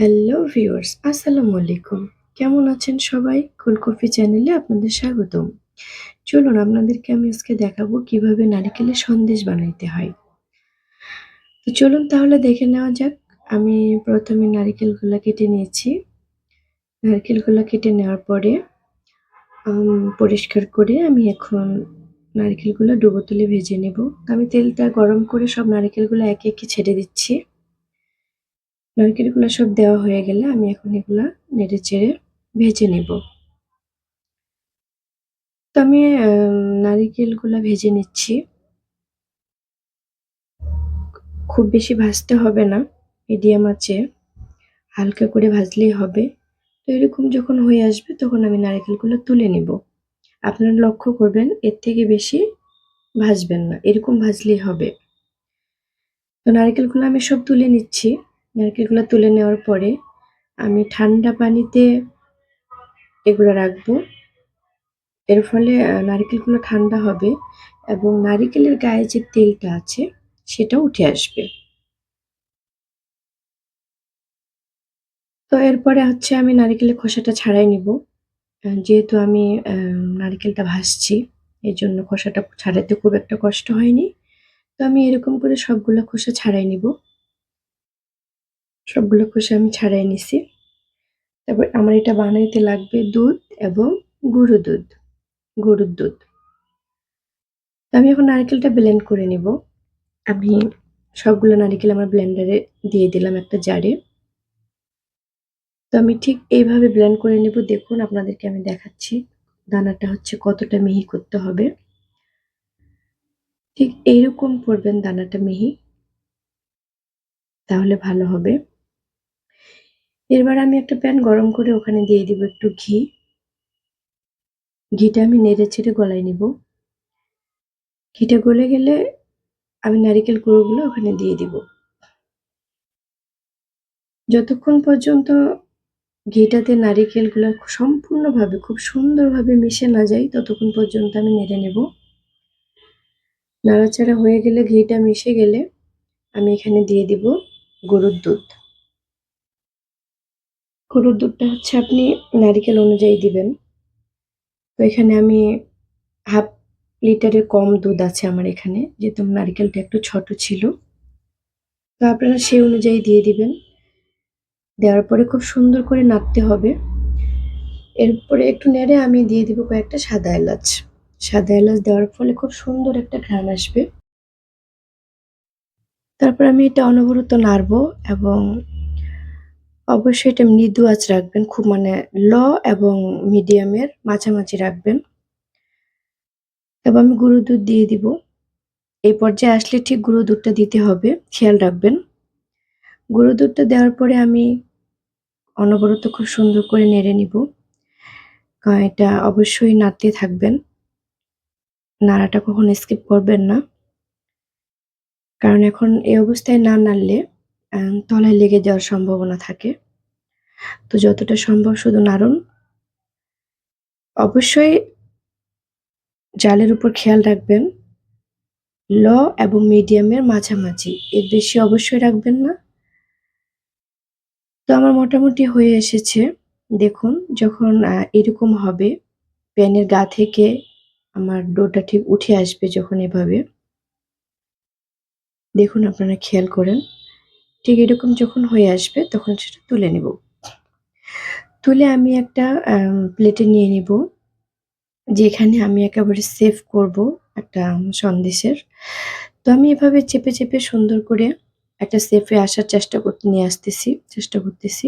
Hello viewers আসসালামু আলাইকুম কেমন আছেন সবাই? কুলকফি চ্যানেলে আপনাদের স্বাগতম। চলুন, আপনাদেরকে আমি আজকে দেখাবো কীভাবে নারিকেলের সন্দেশ বানাইতে হয়। তো চলুন তাহলে দেখে নেওয়া যাক। আমি প্রথমে নারিকেলগুলো কেটে নিয়েছি। নারকেলগুলো কেটে নেওয়ার পরে পরিষ্কার করে আমি এখন নারকেলগুলো ডুবো তুলে ভেজে নেব। আমি তেলটা গরম করে সব নারকেলগুলো একে একে ছেড়ে দিচ্ছি। নারকেলগুলো সব দেওয়া হয়ে গেলে আমি এখন এগুলা নেড়ে চেড়ে ভেজে নেব। তো আমি নারিকেলগুলো ভেজে নিচ্ছি। খুব বেশি ভাজতে হবে না, মিডিয়াম আছে, হালকা করে ভাজলেই হবে। তো এরকম যখন হয়ে আসবে তখন আমি নারকেলগুলো তুলে নেব। আপনারা লক্ষ্য করবেন, এর থেকে বেশি ভাজবেন না, এরকম ভাজলেই হবে। তো নারকেলগুলো আমি সব তুলে নিচ্ছি। নারকেলগুলো তুলে নেওয়ার পরে আমি ঠান্ডা পানিতে এগুলো রাখব। এর ফলে নারকেলগুলো ঠান্ডা হবে এবং নারিকেলের গায়ে যে তেলটা আছে সেটা উঠে আসবে। তো এরপরে হচ্ছে আমি নারিকেলের খোসাটা ছাড়াই নিব। যেহেতু আমি নারকেলটা ভাসছি এই জন্য খোসাটা ছাড়াতে খুব একটা কষ্ট হয়নি। তো আমি এরকম করে সবগুলো খোসা ছাড়াই নিব। সবগুলো খোসা আমি ছাড়াই নিছি। তারপর আমার এটা বানাইতে লাগবে দুধ এবং গুঁড়ো দুধ গরুর দুধ। আমি এখন নারকেলটা ব্লেন্ড করে নিব। আমি সবগুলো নারিকেল আমার ব্লেন্ডারে দিয়ে দিলাম একটা জারে। তো আমি ঠিক এইভাবে ব্লেন্ড করে নেব। দেখুন, আপনাদেরকে আমি দেখাচ্ছি দানাটা হচ্ছে কতটা মিহি করতে হবে। ঠিক এইরকম করবেন দানাটা মিহি। তাহলে ভালো হবে। এবার আমি একটা প্যান গরম করে ওখানে দিয়ে দিব একটু ঘি। ঘিটা আমি নেড়ে ছেড়ে গলায় নিব। ঘিটা গলে গেলে আমি নারিকেল গুঁড়োগুলো ওখানে দিয়ে দিব। যতক্ষণ পর্যন্ত ঘিটাতে নারিকেলগুলো সম্পূর্ণভাবে, খুব সুন্দরভাবে মিশে না যায়, ততক্ষণ পর্যন্ত আমি নেড়ে নেব। নাড়াচাড়া হয়ে গেলে ঘিটা মিশে গেলে আমি এখানে দিয়ে দিব গরুর দুধ। গরুর দুধটা হচ্ছে আপনি নারিকেল অনুযায়ী দিবেন। তো এখানে আমি হাফ লিটারের কম দুধ আছে আমার এখানে, যেহেতু নারিকেলটা একটু ছোট ছিল। তো আপনারা সেই অনুযায়ী দিয়ে দিবেন। দেওয়ার পরে খুব সুন্দর করে নাড়তে হবে। এরপরে একটু নেড়ে আমি দিয়ে দিব কয়েকটা সাদা এলাচ। সাদা এলাচ দেওয়ার ফলে খুব সুন্দর একটা ঘ্রাণ আসবে। তারপর আমি এটা অনবরত নাড়বো এবং অবশ্যই এটা মৃদু আঁচ রাখবেন, খুব মানে ল এবং মিডিয়ামের মাঝামাঝি রাখবেন। এবার আমি গুঁড়ো দুধ দিয়ে দিব। এই পর্যায়ে আসলে ঠিক গুঁড়ো দুধটা দিতে হবে, খেয়াল রাখবেন। গুঁড়ো দুধটা দেওয়ার পরে আমি অনবরত খুব সুন্দর করে নেড়ে নিব। কারণ এটা অবশ্যই নাড়তে থাকবেন। নাড়াটা কখনো স্কিপ করবেন না। কারণ এখন এই অবস্থায় না নাড়লে তলায় লেগে যাওয়ার সম্ভাবনা থাকে। তো যতটা সম্ভব শুধু নাড়ুন। অবশ্যই জালের উপর খেয়াল রাখবেন। ল এবং মিডিয়ামের মাঝামাঝি। এর বেশি অবশ্যই রাখবেন না। তো আমার মোটামুটি হয়ে এসেছে। দেখুন, যখন এরকম হবে, প্যানের গা থেকে আমার ডোটা ঠিক উঠে আসবে যখন এভাবে। দেখুন, আপনারা খেয়াল করেন। ঠিক এরকম যখন হয়ে আসবে, তখন সেটা তুলে নেব। তুলে আমি একটা প্লেটে নিয়ে নিব, যেখানে আমি একেবারে সেভ করব একটা সন্দেশের। তো আমি এভাবে চেপে চেপে সুন্দর করে একটা সেফে আসার চেষ্টা করতে নিয়ে আসতেছি, চেষ্টা করতেছি।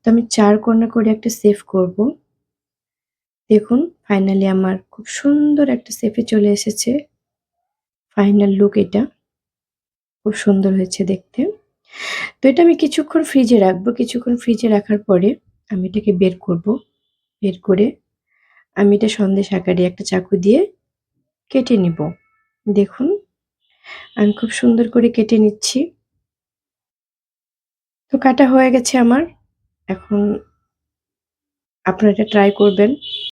তো আমি চার কর্নার করে একটা সেফ করব। দেখুন ফাইনালি আমার খুব সুন্দর একটা সেফে চলে এসেছে। ফাইনাল লুক এটা। খুব সুন্দর হয়েছে দেখতে। তো এটা আমি কিছুক্ষণ ফ্রিজে রাখব। কিছুক্ষণ ফ্রিজে রাখার পরে আমি এটাকে বের করব। বের করে আমি এটা সন্দেশ আকারে একটা চাকু দিয়ে কেটে নিব। দেখুন, আমি খুব সুন্দর করে কেটে নিচ্ছি। তো কাটা হয়ে গেছে আমার। এখন আপনারা এটা ট্রাই করবেন।